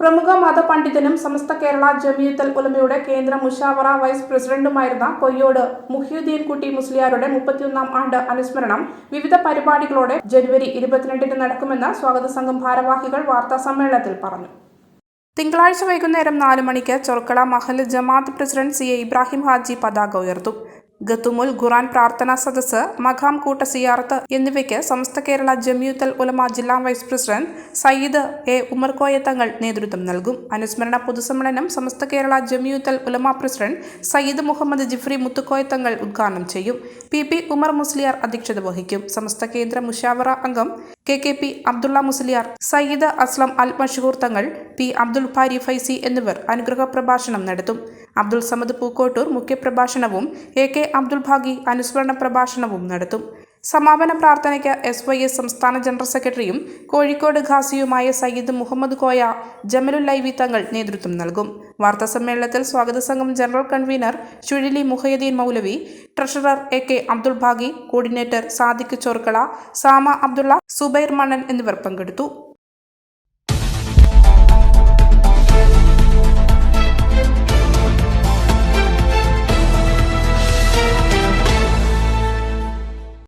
പ്രമുഖ മതപണ്ഡിതനും സമസ്ത കേരള ജമിയത്തൽ ഉലമയുടെ കേന്ദ്ര മുഷാവറ വൈസ് പ്രസിഡന്റുമായിരുന്ന കൊയ്യോട് മുഹ്യുദ്ദീൻ കുട്ടി മുസ്ലിയാരുടെ മുപ്പത്തിയൊന്നാം ആണ്ട് അനുസ്മരണം വിവിധ പരിപാടികളോടെ ജനുവരി ഇരുപത്തിരണ്ടിന് നടക്കുമെന്ന് സ്വാഗത സംഘം ഭാരവാഹികൾ വാർത്താ സമ്മേളനത്തിൽ പറഞ്ഞു. തിങ്കളാഴ്ച വൈകുന്നേരം നാലു മണിക്ക് Chorkala Mahal Jamaath president C A Ibrahim Haji പതാക ഉയർത്തും. ഗത്തുമുൽ ഖുറാൻ പ്രാർത്ഥനാ സദസ്സ് മഖാം കൂട്ട സിയാറത്ത് എന്നിവയ്ക്ക് സമസ്ത കേരള ജമിയുത്തൽ ഉലമ ജില്ലാ vice president Sayyid A Umarkoya Thangal നേതൃത്വം നൽകും. അനുസ്മരണ പൊതുസമ്മേളനം സമസ്ത കേരള ജമിയുത്തൽ ഉലമ പ്രസിഡന്റ് സയ്യിദ് മുഹമ്മദ് ജിഫ്രി മുത്തുക്കോയ തങ്ങൾ ഉദ്ഘാടനം ചെയ്യും. പി പി ഉമർ മുസ്ലിയാർ അധ്യക്ഷത വഹിക്കും. സമസ്ത കേന്ദ്ര മുഷാവറ അംഗം K K P Abdulla Musliyar Sayyid Aslam Al Mashoor Thangal P Abdul Bari Faizy എന്നിവർ അനുഗ്രഹ പ്രഭാഷണം നടത്തും. അബ്ദുൾ സമദ് പൂക്കോട്ടൂർ മുഖ്യപ്രഭാഷണവും എ കെ അബ്ദുൽ ഭാഗി അനുസ്മരണ പ്രഭാഷണവും നടത്തും. സമാപന പ്രാർത്ഥനയ്ക്ക് എസ് വൈ എസ് സംസ്ഥാന ജനറൽ സെക്രട്ടറിയും കോഴിക്കോട് ഖാസിയുമായ സയ്യിദ് മുഹമ്മദ് കോയ ജമലുല്ലൈവി ലൈവി തങ്ങൾ നേതൃത്വം നൽകും. വാർത്താ സമ്മേളനത്തിൽ സ്വാഗത സംഘം general convener Chuzhali Muhiyuddin Moulavi treasurer A K Abdul Baqi coordinator Sadiq Chorkkala Sama Abdulla Subair Manal എന്നിവർ പങ്കെടുത്തു.